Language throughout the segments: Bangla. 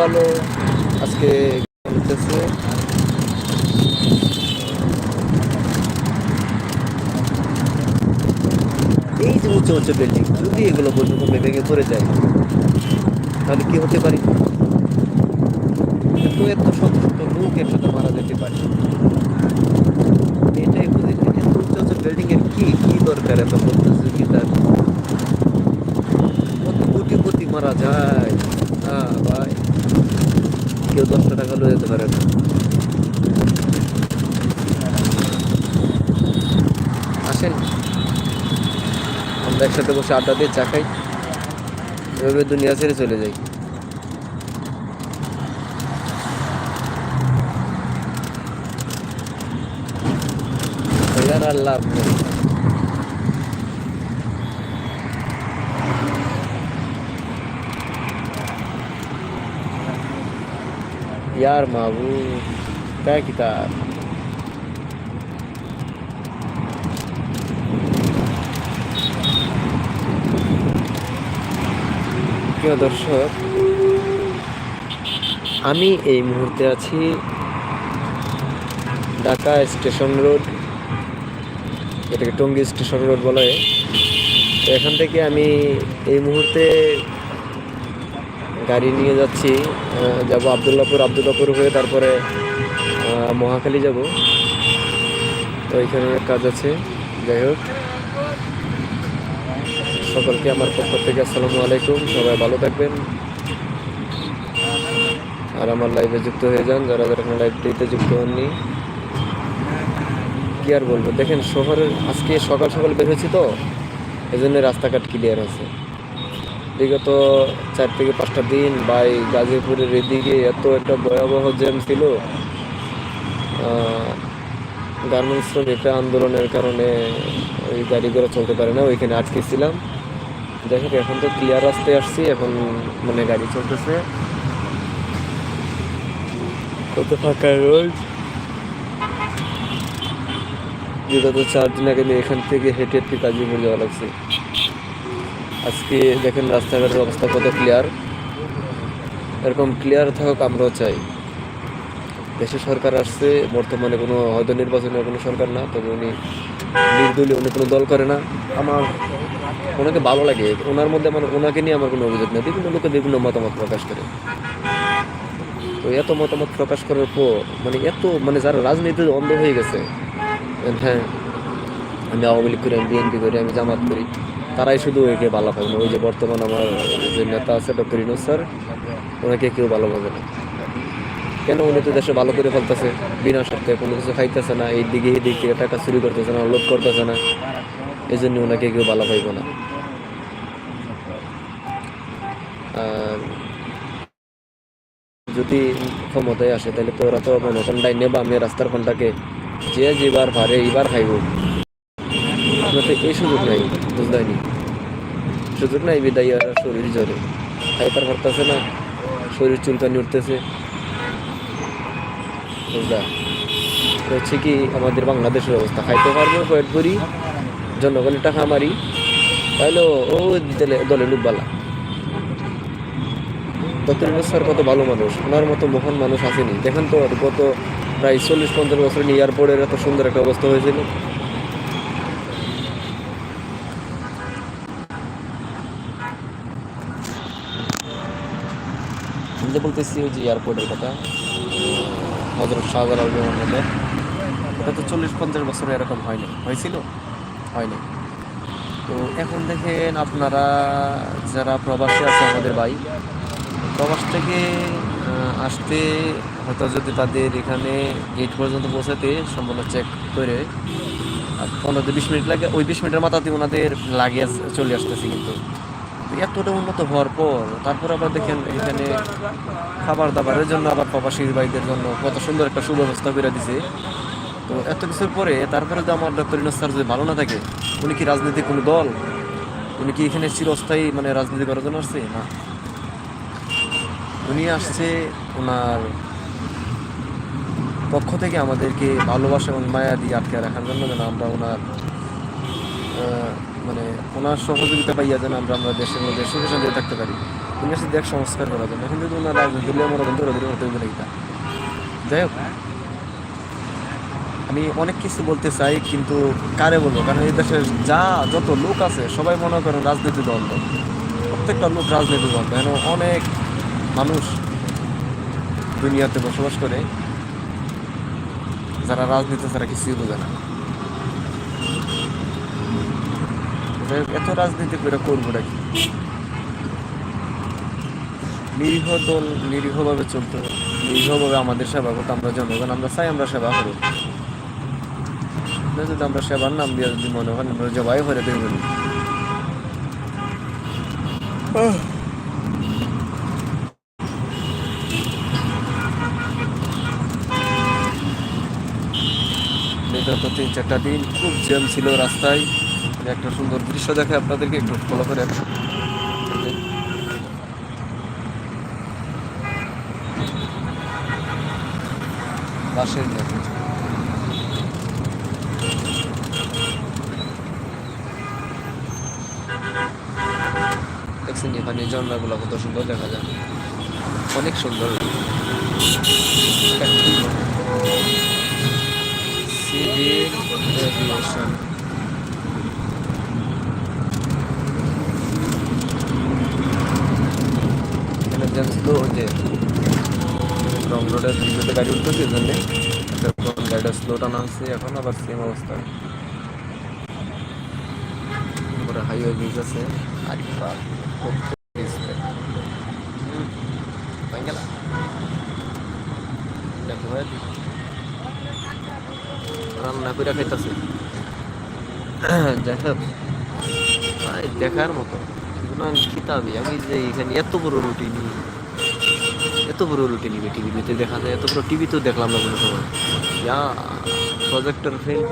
ভালো আজকে হতেছে এই যে উঁচু উঁচু বিল্ডিং যদি এগুলো পর্যন্ত ভেঙে পড়ে যায় তাহলে কি হতে পারে এত এত শত শত লোক একসাথে মারা যেতে পারে এটাই বুঝি এত উঁচু উঁচু বিল্ডিং এর কি কি দরকার এত প্রতিযোগিতার কত কোটি কোটি মারা যায় হ্যাঁ ভাই কেউ দশটা টাকা লয়ে যেতে পারে না। আসেন। আমরা একসাথে বসে আড্ডা দিয়ে চা খাই। এভাবে দুনিয়া ছেড়ে চলে যাই। আর ইয়ার মাবু তা কি তার প্রিয় দর্শক, আমি এই মুহূর্তে আছি ঢাকা স্টেশন রোড, এটাকে টঙ্গী স্টেশন রোড বলা। হয় এখান থেকে আমি এই মুহূর্তে গাড়ি নিয়ে যাচ্ছি যাব আবদুল্লাপুর আবদুল্লাপুর হয়ে তারপরে মহাখালী যাব। তো এখানে কাজ আছে, যাই হোক। সকলকে আমার পক্ষ থেকে আসসালামু আলাইকুম, সবাই ভালো থাকবেন। আর আমার লাইভে যুক্ত হয়ে যান, যারা যারা এখন লাইভটিতে যুক্ত হননি। কি আর বলব, দেখেন শহরের, আজকে সকাল সকাল বের হয়েছি তো এই জন্য রাস্তাঘাট ক্লিয়ার আছে। বিগত চার থেকে পাঁচটা দিন বাই গাজীপুরের এদিকে এত একটা ভয়াবহ জ্যাম ছিল গার্মেন্টস শ্রমিকরা আন্দোলনের কারণে ওই গাড়ি ঘোড়া চলতে পারে না, ওইখানে আটকে ছিলাম দেখো এখন তো ক্লিয়ার রাস্তায় আসছি, এখন মানে গাড়ি চলতেছে। কত ফাঁকা রোড। বিগত চার দিন আগে আমি এখান থেকে হেঁটে হেঁটে গাজীপুর যাওয়া লাগছে। আজকে দেখেন রাস্তাঘাটের অবস্থা কত ক্লিয়ার এরকম ক্লিয়ার থাকুক, আমরাও চাই। দেশে সরকার আসছে, বর্তমানে কোনো হয়তো নির্বাচনের কোনো সরকার না, তবে উনি নির্দলীয়, উনি কোনো দল করে না। আমার ওনাকে ভালো লাগে। ওনার মধ্যে আমার, ওনাকে নিয়ে আমার কোনো অভিযোগ নেই। বিভিন্ন লোকে বিভিন্ন মতামত প্রকাশ করে। তো এত মতামত প্রকাশ করার পর মানে এত মানে যারা রাজনীতিতে অন্ধ হয়ে গেছে হ্যাঁ আমি আওয়ামী লীগ করি, আমি বিএনপি করি, আমি জামাত করি তারাই শুধু একে ভালো পাবে ওই যে বর্তমান আমার যে নেতা আছে ডক্টর ইনোজ স্যার, ওনাকে কেউ ভালো পাবে না। কেন? উনি তো দেশে ভালো করে ফেলতেছে, বিনা স্বার্থে কোনো কিছু খাইতেছে না, এই দিকে এই দিকে টাকা চুরি করতেছে না লোড করতেছে না। এই জন্য ওনাকে কেউ ভালো পাইব না। যদি ক্ষমতায় আসে, তাহলে তো ওরা তো মনে কোনটাই নেবা আমি রাস্তার কোনটাকে যে যেবার ভারে এইবার খাইব। আপনার তো এই সুযোগ নাই বুঝলাইনি সুযোগ নাই, বিদায় শরীর জ্বরে। খাইবার পারতেছে না, শরীর চুলকানি উঠতেছে। হচ্ছে কি, আমাদের বাংলাদেশের অবস্থা। খাইতে পারব, পেট করি জনগণের টাকা মারি। তাহলে ও দলে দলে ডুববালা ডক্টর স্যার কত ভালো মানুষ, ওনার মতো মহান মানুষ আসেনি। দেখেন তো গত প্রায় চল্লিশ, পঞ্চাশ বছর নিয়ে এয়ারপোর্টের এত সুন্দর একটা অবস্থা হয়েছিল আমি যে বলতেছি ওই যে এয়ারপোর্টের কথা হজরত শাহজালাল বিমানবন্দর ওটা তো চল্লিশ পঞ্চাশ বছর এরকম হয়নি, হয়েছিল? হয়নি। তো এখন দেখেন আপনারা, যারা প্রবাসী আছে আমাদের ভাই, প্রবাস থেকে আসতে হয়তো যদি তাদের এখানে গেট পর্যন্ত পৌঁছাতে সম্পূর্ণ চেক করে পনেরো বিশ মিনিট লাগে, ওই বিশ মিনিটের মাথাতে ওনাদের লাগে চলে আসতেছে কিন্তু। এতটা উন্নত হওয়ার পর, তারপর আবার দেখেন এখানে খাবার দাবারের জন্য আবার প্রবাসী ভাইদের জন্য কত সুন্দর একটা সুব্যবস্থা করে দিছে। তো এত কিছুর পরে তারপরে যে আমার ডক্টর ইনোজ স্যার যদি ভালো না থাকে, উনি কি রাজনীতি কোনো দল? উনি কি এখানে চিরস্থায়ী মানে রাজনীতি করার জন্য আসছে? না। উনি আসছে ওনার পক্ষ থেকে আমাদেরকে ভালোবাসা এবং মায়া দিয়ে আটকে রাখার জন্য যেন আমরা ওনার মানে ওনার সহযোগিতা পাইয়া যেন আমরা আমরা দেশের মধ্যে সুখে শান্তিতে থাকতে পারি। উনি দেশ সংস্কার করা যায় এখন যদি ওনার রাজনীতি মনে করেন দৌড়াদৌড়ি করতে হবে না। যাই হোক। আমি অনেক কিছু বলতে চাই, কিন্তু কারে বলব? কারণ এই দেশের যা, যত লোক আছে, সবাই মনে করেন রাজনীতি দল। প্রত্যেকটা লোক রাজনীতি দল। কেন অনেক মানুষ দুনিয়াতে বসবাস করে, যারা রাজনীতি ছাড়া কিছুই বোঝে না। যাই এত রাজনীতি করে করব নাকি? নিরীহ দল নিরীহভাবে চলতে হবে। নিরীহভাবে আমাদের সেবা করতে আমরা জনগণ, আমরা চাই আমরা সেবা করব যদি আমরা সেবার নাম দিয়ে যদি মনে করেন, আমরা জবাই করে দেব বিগত তিন চারটা দিন খুব জ্যাম ছিল রাস্তায়। একটা সুন্দর দৃশ্য দেখে আপনাদেরকে একটু ফলো করে বাসের দেখছেন এখানে ঝর্ণাগুলো কত সুন্দর দেখা যায়। অনেক সুন্দর। সিভিল এভিয়েশন এখানে জেন্টস তো যে রং রোডের ভিতরে গাড়ি উঠতেছে তখন গাড়িটা স্লো টানা এখন, আবার সেম অবস্থা। তারপরে হাইওয়ে ব্রিজ আছে। রান্না করে যাই দেখার মতো। এগুলো আমি যে এখানে এত বড় রুটি নিই। এত বড় রুটি নিবে টিভিতে দেখা যায় এত বড় টিভিতেও দেখলাম না কোনো সময় ইয়া প্রজেক্টর ফিল্ম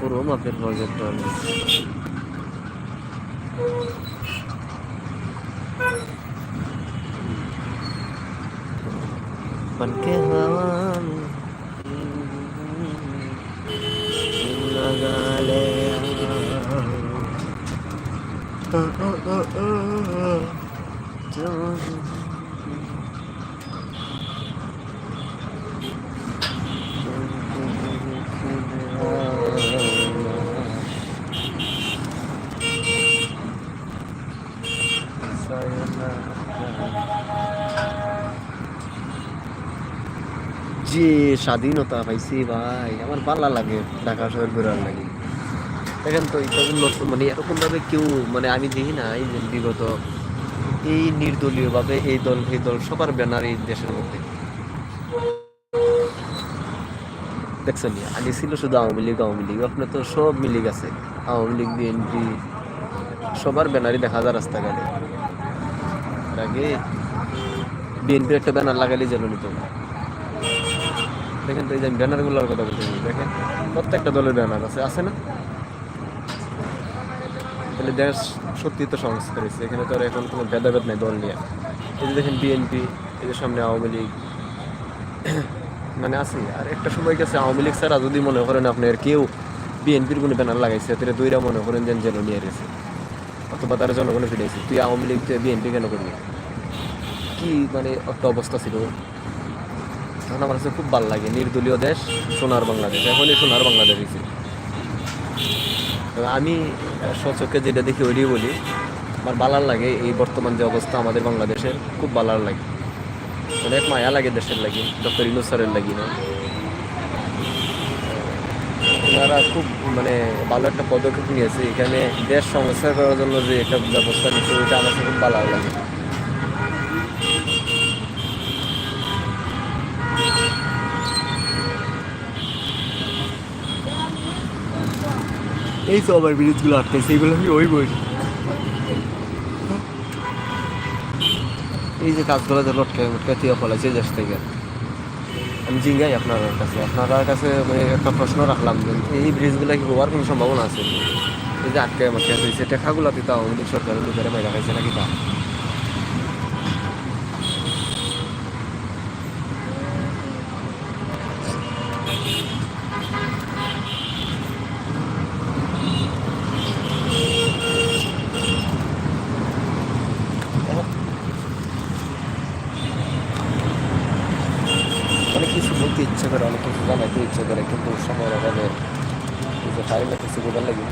বড় মাপের প্রজেক্টর बनके हवा যে স্বাধীনতা পাইছি ভাই আমার ভালো লাগে ঢাকা শহর ঘোরার লাগে। দেখেন তো এটা উন্নত মানে এরকম ভাবে কেউ মানে আমি দেখি না, এই বিগত এই নির্দলীয়ভাবে এই দল সেই দল, সবার ব্যানার এই দেশের মধ্যে। দেখছেন আগে ছিল শুধু আওয়ামী লীগ আওয়ামী লীগ আপনার তো সব মিলে গেছে। আওয়ামী লীগ, বিএনপি, সবার ব্যানারই দেখা যায় রাস্তাঘাটে। আগে বিএনপির একটা ব্যানার লাগালেই যেন নিত। দেখেন তো এই যে ব্যানারগুলোর কথা বলতে দেখেন, প্রত্যেকটা দলের ব্যানার আছে আছে না? তাহলে দেশ সত্যি তো সংস্কার হয়েছে। এখানে তো এখন কোনো ভেদাভেদ নাই দল নিয়ে। এই যে দেখেন বিএনপি, এই যে সামনে আওয়ামী লীগ। মানে আছে, আর একটা সময় গেছে, আওয়ামী লীগ ছাড়া যদি মনে করেন আপনার কেউ বিএনপির কোনো ব্যানার লাগাইছে, তাহলে দুইরা মনে করেন যেন জেল নিয়ে গেছে। অথবা তারা জনগণে ফিরেছে তুই আওয়ামী লীগ বিএনপি কেন করবি কি মানে একটা অবস্থা ছিল? তখন আমার কাছে খুব ভালো লাগে। নির্দলীয় দেশ, সোনার বাংলাদেশ। এখনই সোনার বাংলাদেশ আমি সচকে যেটা দেখি ওইটাই বলি, আমার ভালার লাগে এই বর্তমান যে অবস্থা আমাদের বাংলাদেশের, খুব ভালার লাগে। অনেক মায়া লাগে দেশের লাগে, ডক্টর ইনু স্যারের লাগি না। ওনারা খুব মানে ভালো একটা পদক্ষেপ নিয়েছে, এখানে দেশ সংস্কার করার জন্য যে একটা ব্যবস্থা নিচ্ছে ওইটা আমার খুব ভালো লাগে। এই তো আবার ব্রিজগুলো আটকাইছে এইগুলো আমি ওই বই। এই যে কাজগুলো যে লটকে লটকে তুই ফলাইছে দেশ থেকে। আমি জিঙ্গাই আপনার কাছে। আপনার কাছে মানে একটা প্রশ্ন রাখলাম এই ব্রিজগুলো কি হওয়ার কোনো সম্ভাবনা আছে? এই যে আটকে আমাকে আছে টেকাগুলো দিতাম আমাদের সরকারের লোকেরা মেয়েরা খাইছে নাকি তা কিছু বোঝার লাগে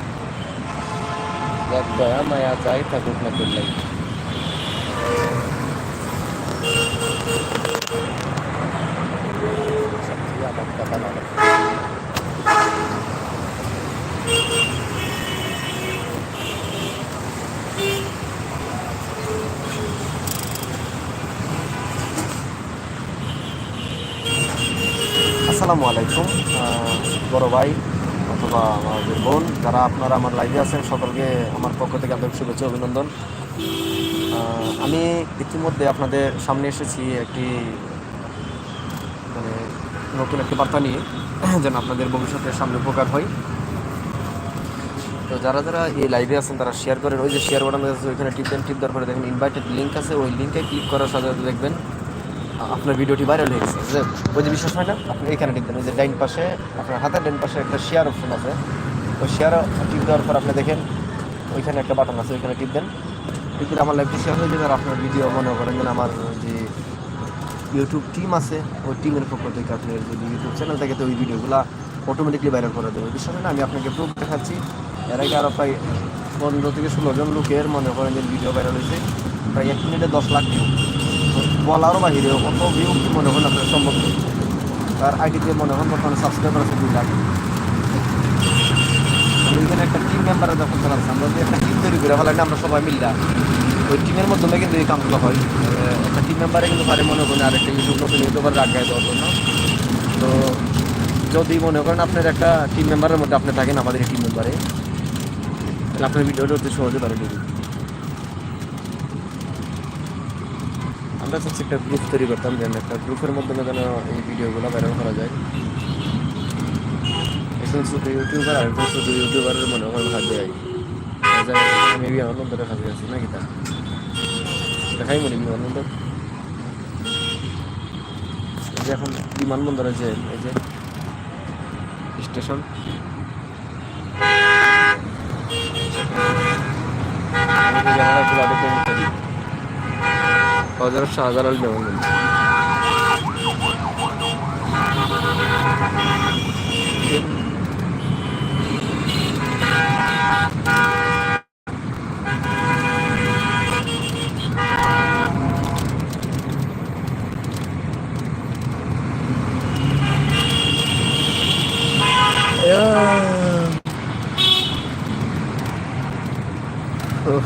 যাক দয়া মায়া যাই থাকুক না তোর লাগে সত্যি আমার কথা না আসসালামু আলাইকুম। বড় ভাই অথবা আমাদের বোন, যারা আপনারা আমার লাইভে আছেন, সকলকে আমার পক্ষ থেকে আন্তরিক শুভেচ্ছা অভিনন্দন। আমি ইতিমধ্যে আপনাদের সামনে এসেছি একটি মানে নতুন একটি বার্তা নিয়ে, যেন আপনাদের ভবিষ্যতের সামনে উপকার হয়। তো যারা যারা এই লাইভে আছেন, তারা শেয়ার করেন। ওই যে শেয়ার বাটন আছে, ওইখানে টিপ দেন, টিপ দেওয়ার পরে দেখেন ইনভাইটেড লিঙ্ক আছে। ওই লিঙ্কে ক্লিক করার সাথে দেখবেন আপনার ভিডিওটি ভাইরাল হয়ে গেছে। যে, ওই যে বিশ্বাস হয় না আপনি এখানে টিপ ওই যে ডাইন পাশে, আপনার হাতের ডাইন পাশে একটা শেয়ার অপশন আছে। ওই শেয়ার টিপ দেওয়ার পর আপনি দেখেন, ওইখানে একটা বাটন আছে, ওইখানে টিপ দেন। টিপ আমার লাইভটি শেয়ার হয়ে যাবে আর আপনার ভিডিও মনে করেন যেন আমার যে ইউটিউব টিম আছে, ওই টিমের পক্ষ থেকে আপনার যদি ইউটিউব চ্যানেল থাকে তো ওই ভিডিওগুলো অটোমেটিকলি ভাইরাল করে দেবে। বিষয় না আমি আপনাকে প্রুফ দেখাচ্ছি। এর আগে আরও প্রায় পনেরো থেকে ষোলো জন লোকের মনে করেন যে ভিডিও ভাইরাল হয়েছে। প্রায় এক মিনিটে দশ লাখ ভিউ বলারও বাহিরে কত ভিউ কি মনে হন আপনার সম্ভব। তার আইডিতে মনে হন বর্তমানে সাবস্ক্রাইবার আছে দুই লাখ। এখানে একটা টিম মেম্বারে যখন চালাচ্ছি আমরা যদি একটা টিম তৈরি করে ফেলাই না আমরা সবাই মিললাম ওই টিমের মাধ্যমে কিন্তু এই কামগুলো হয়। একটা টিম মেম্বারে কিন্তু পারে মনে করেন আরেকটা ইউটিউব নতুন ইউটিউবার আগায় দেওয়ার জন্য। তো যদি মনে করেন আপনার একটা টিম মেম্বারের মধ্যে আপনি থাকেন, আমাদের টিম মেম্বারে তাহলে আপনার ভিডিওটা অতি সহজে পারে দেবে আমরা চাচ্ছি একটা গ্রুপ তৈরি করতাম, যেন একটা গ্রুপের মাধ্যমে যেন এই ভিডিওগুলো ভাইরাল করা যায়। একজন শুধু ইউটিউবার আর একজন শুধু ইউটিউবারের মনে করেন হাত দেয়। মেবি আনন্দের কাছে আছি নাকি তা দেখাই মনে বিমানবন্দর এই যে এখন বিমানবন্দর আছে, এই যে স্টেশন। হাজার শাহজালাল বিমানবন্দর উফ।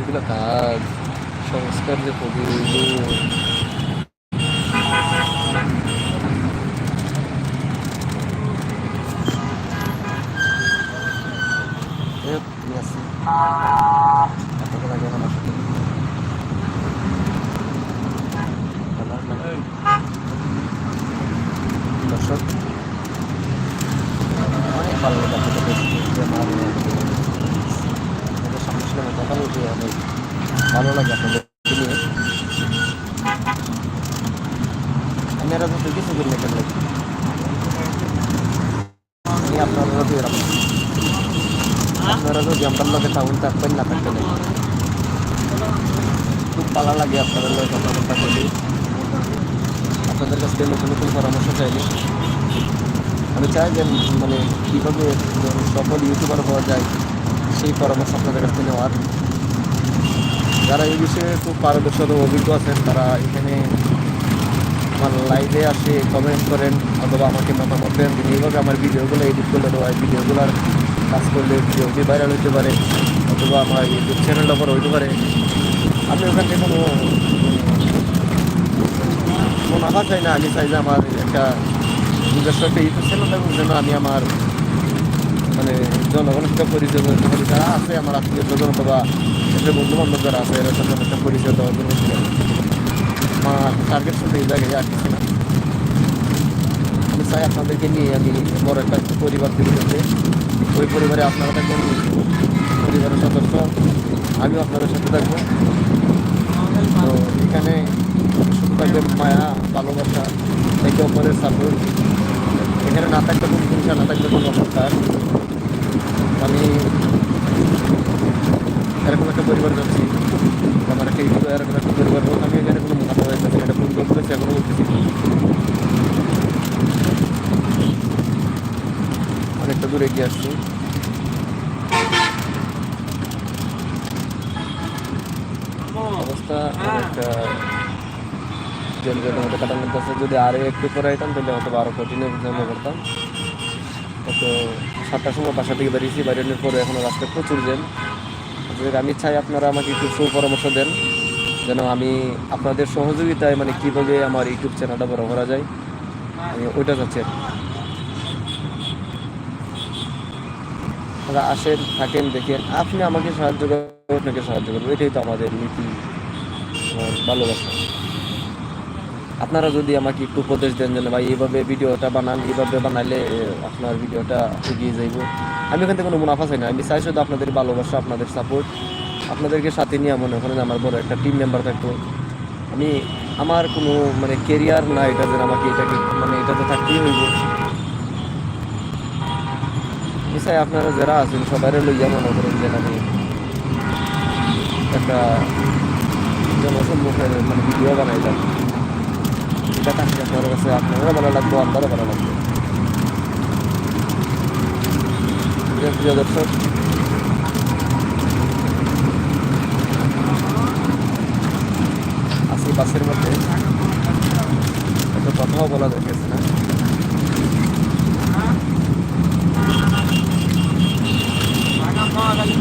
এগুলো কাজ সংস্কার যে কবি দর্শক অনেক ভালো লাগে আপনাদের দেখতে যে আমার আপনাদের সামনে সামনে কথা অনেক ভালো লাগে আপনাদের আমি আর কিছু করি না কেন আমি আপনারা যদি এরকম আপনারা যদি আমার লগে টাউন থাকবেন না থাকতে নেই খুব ভালো লাগে আপনাদের লগে কথাবার্তা বলি আপনাদের কাছ থেকে নতুন নতুন পরামর্শ চাইলে। আমি চাই যে মানে কীভাবে সফল ইউটিউবার হওয়া যায়, সেই পরামর্শ আপনাদের কাছ থেকে নেওয়ার। যারা এই বিষয়ে খুব পারদর্শী অভিজ্ঞ আছেন, তারা এখানে আমার লাইভে আসে কমেন্ট করেন, অথবা আমাকে মতামত দেন। এইভাবে আমার ভিডিওগুলো এডিট করলে দেওয়া ভিডিওগুলোর কাজ করলে ভিডিওটি ভাইরাল হতে পারে, অথবা আমার ইউটিউব চ্যানেলটা বড় হইতে পারে, আমি ওখান থেকে কোনো মুনাফা চাই না। আমি চাই যে আমার একটা নিজস্ব একটা ইউটিউব চ্যানেল থাকুক, যেন আমি আমার মানে জনগণের সাথে পরিচয় পারি যারা আছে, আমার আত্মীয় স্বজন অথবা একটা বন্ধু বান্ধব যারা আছে, এরা সাথে একটা পরিচয় দেওয়ার জন্য আমার টার্গেট শুধু এই জায়গায় আর কিছু না। আমি চাই আপনাদেরকে নিয়ে আমি বড় একটা পরিবার তৈরি করতে। ওই পরিবারে আপনারা থাকবেন, পরিবারের সদস্য, আমিও আপনাদের সাথে থাকব। তো এখানে শুধু থাকবে মায়া, ভালোবাসা, একে অপরের সাপোর্ট এখানে না থাকলে কোনো হিংসা না থাকলে কোনো অবস্থার আমি এরকম একটা পরিবার যাচ্ছি আমার একটা এরকম একটা পরিবার আমি এখানে কোনো মুনাফা হয়ে যাচ্ছে এটা ভুল বলতেছি এখনও বলতেছি। দূরে গিয়ে আসছি। অবস্থা আছে। যদি আরও একটু পরে আইতাম, তাহলে হয়তো আরও কঠিনে জমা করতাম তো সাতটার সময় বাসা থেকে বেরিয়েছি বেরোনোর পরে এখনও রাস্তায় প্রচুর জ্যাম। আমি চাই আপনারা আমাকে একটু সুপরামর্শ দেন, যেন আমি আপনাদের সহযোগিতায় মানে কীভাবে আমার ইউটিউব চ্যানেলটা বড় করা যায়। আমি ওইটা চাচ্ছি আর কি। আপনারা আসেন, থাকেন, দেখেন। আপনি আমাকে সাহায্য করবেন আপনাকে সাহায্য করব। এটাই তো আমাদের নীতি ভালোবাসা। আপনারা যদি আমাকে একটু উপদেশ দেন যে ভাই এইভাবে ভিডিওটা বানান, এইভাবে বানাইলে আপনার ভিডিওটা এগিয়ে যাইব। আমি ওখান থেকে কোনো মুনাফা চাই না। আমি চাই শুধু আপনাদের ভালোবাসা, আপনাদের সাপোর্ট আপনাদেরকে সাথে নিয়ে মনে করেন আমার বড় একটা টিম মেম্বার থাকতো আমি, আমার কোনো মানে কেরিয়ার না এটা যেন আমাকে এটাকে মানে এটাতে থাকতেই হইব। চাই আপনারা যারা আছেন সবাই লইয়া মনে করেন যে আমি একটা জনসম্মুখে মানে ভিডিও বানাইলাম। এটা থাকলে আপনার কাছে আপনারও ভালো লাগবে, আমারও ভালো লাগবে। প্রিয়- দর্শক আছি বাসের মধ্যে এত কথাও বলা যাচ্ছে না? আমি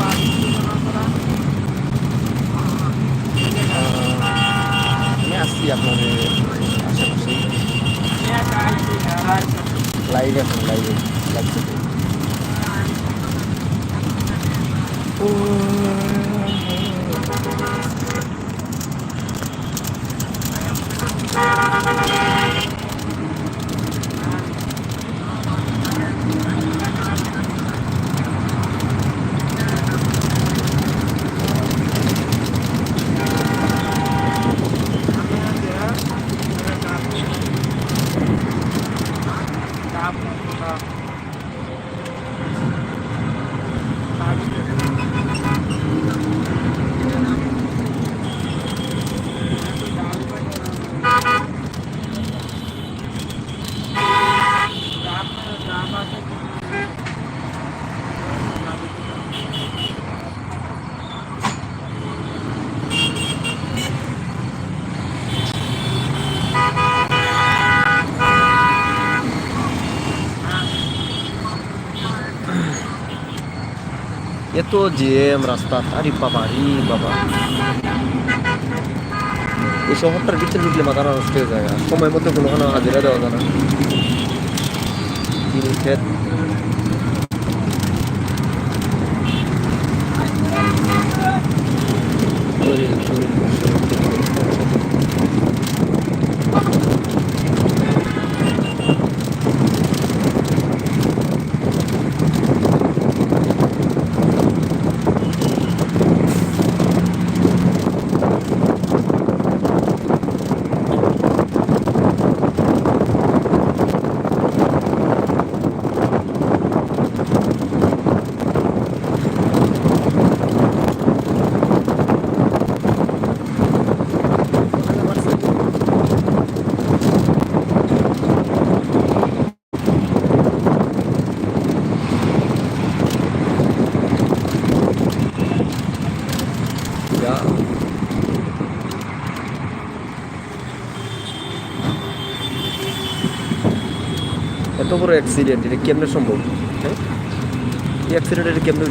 আসছি আপনাদের আশেপাশে। লাইভ এখন লাইভে লাগছে এত জ্যাম, রাস্তা আরে বাবা রে বাবা। এই শহরটার ভিতরে ঢুকলে মাথা নষ্ট হয়ে যায়। সময় মতো কোনো কোনো হাজিরা দেওয়া যায় না চিনি ক্ষেত শরীর, শরীর, শরীর। Ja. এত বড় অ্যাক্সিডেন্ট এটা কেমনে সম্ভব? হ্যাঁ? এই অ্যাক্সিডেন্ট এটা কেমনে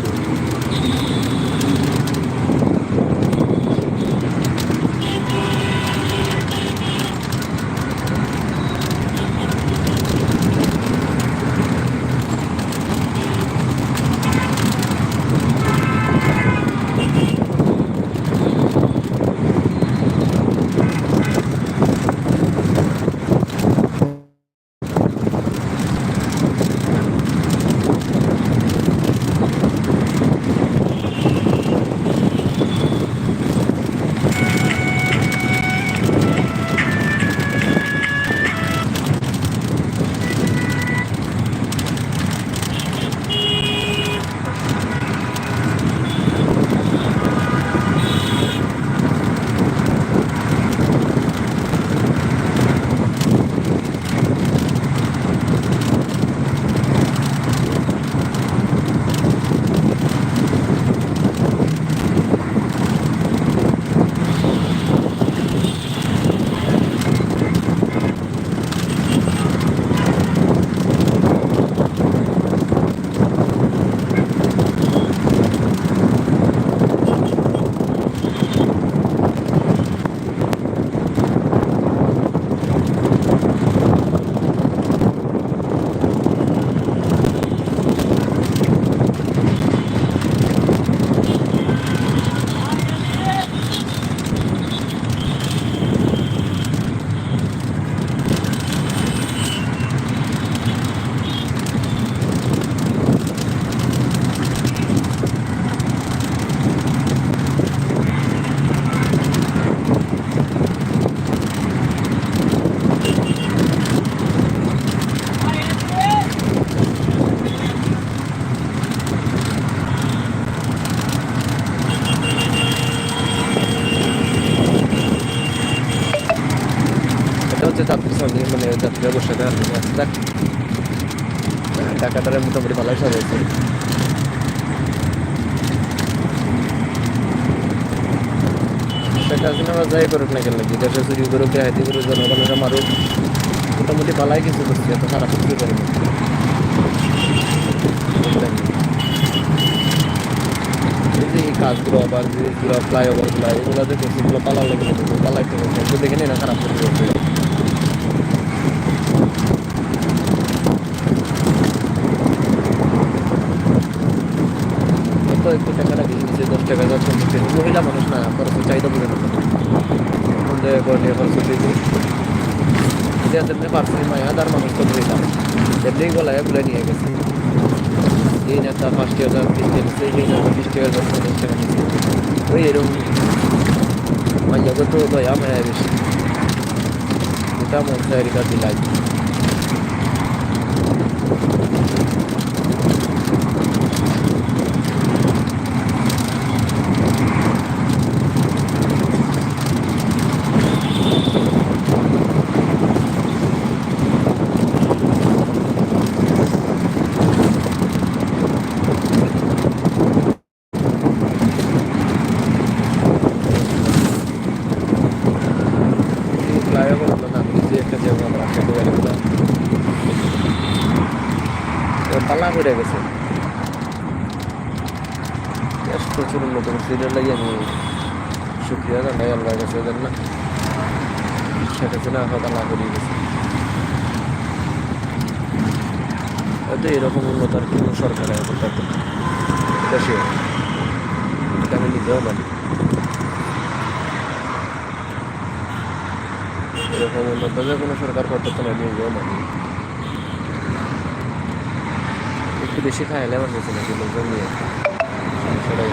বা যাই করুক না কেন বিদেশে চুরি করুক হাতি করুক, জনগণের মারুক, মোটামুটি ভালাই কিছু করছে এত খারাপ কিছু করে? এই কাজগুলো আবার যেগুলো ফ্লাইওভারগুলো এগুলো যে করছে পালাও লাগে পালাইতে হবে এগুলো দেখে নিয়ে না খারাপ করে দিয়েছে। একটু টাকাটা দিচ্ছে, দশ টাকা মহিলা মানুষ না খরচের চাহিদা না কোন জায়গায় করে নিয়ে খরচ দিয়েছি যে তেমনি পারছি মায়াদার মানুষ তো মহিলা এমনি গলায় বলে নিয়ে গেছে। এই নেতা পাঁচটি হাজার বিশ টাকা নিচ্ছে এই নেতা বিশ টাকা দশ পঞ্চাশ টাকা নিচ্ছে ওই এরকম মাইয়াকে তো দয়া মায়া বেশি এটা মন চায় রিকা দিলাই পালা গেছে। প্রচুর উন্নত করছে, এটার লাগে আমি শুক্রিয়া জানাই, আল্লাহর কাছে এদের না। সেটা ছিল হয়তো না করে গেছে হয়তো এরকম উন্নত আর কোনো সরকার এখন পারতো না। এটা আমি নিজেও মানি। এরকম উন্নত যে কোনো সরকার করতে তো না আমি নিজেও মানি। একটু বেশি খাইলে আমার কাছে নাকি লোকজন নিয়ে। সমস্যাটাই